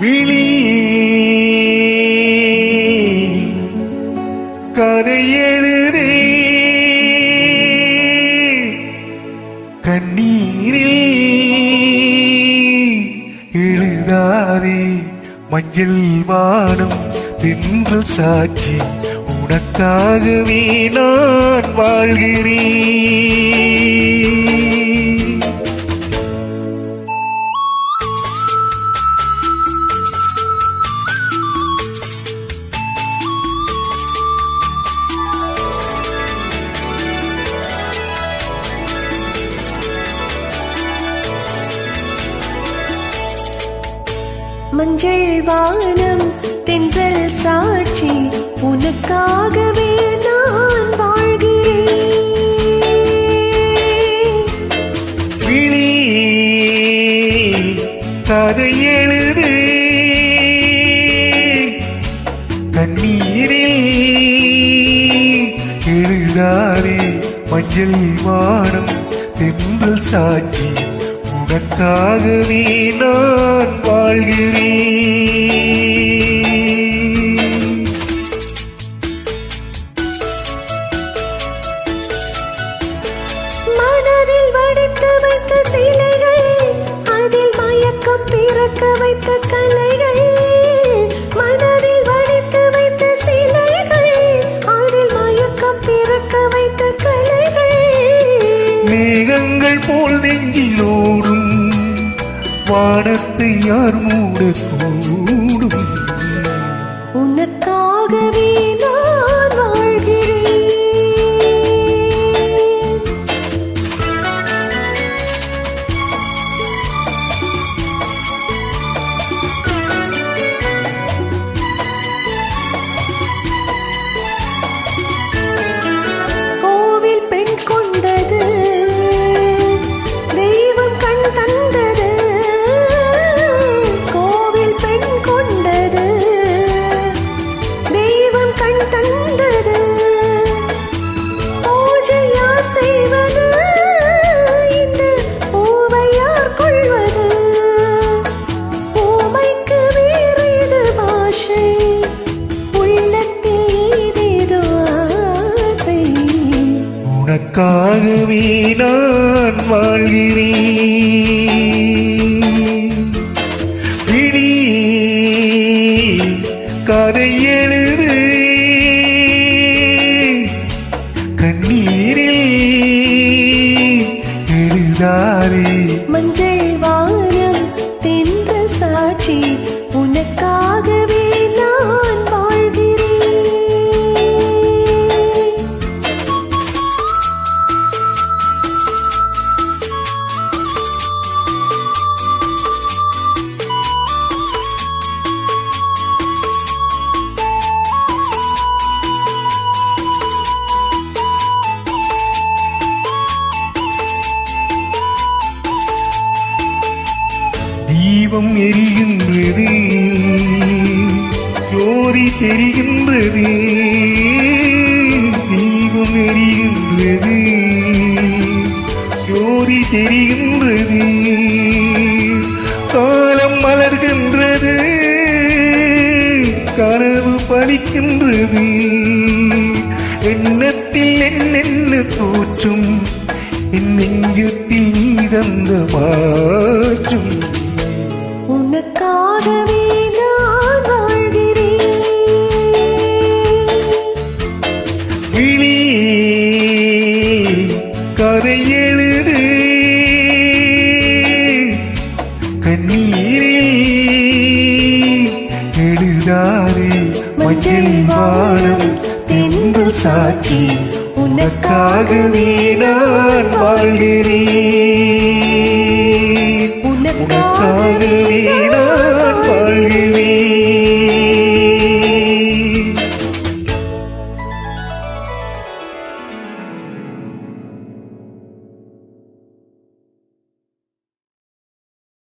விழி கதை எழுதே. கண்ணீரில் எழுதாதே. மஞ்சள் வானம் தென்றல் சாட்சி. உனக்காகவே நான் வாழ்கிறேன். மஞ்சள் வானம் தென்றல் சாட்சி உனக்காகவே நான் வாழ்கிறேன். விழி கதை எழுது. தண்ணீரில் எழுதாரே மஞ்சள் வானம் தென்றல் சாட்சி. உனக்காகவே நான் வாழ்கிறேன். மனதில் வடித்து வைத்த சிலைகள் அதில் மயக்கம் பிறக்க வைத்த வானத்தை யார் மூடக்கூடும்? உனக்காகவே கண் தந்தது. பூஜை யார் செய்வது? இந்த பூவை யார் கொள்வது? பூமைக்கு வேறு இது பாஷை. உள்ளத்தில் ஏதேதோ ஆசை. உனக்காகவே நான் வாழ்கிறேன். எழுதாதே எரிகின்றது தீபம் எரிகின்றது. ஜோதி தெரிகின்றது. காலம் மலர்கின்றது. கனவு பலிக்கின்றது. எண்ணத்தில் என்னென்ன தோற்றும். என் நெஞ்சத்தில் நீ தந்த மாற்றும். எழுதாதே மஞ்சள் வானம் தென்றல் சாட்சி உனக்காகவே நான் வாழ்கிறேன். உனக்காகவே நான்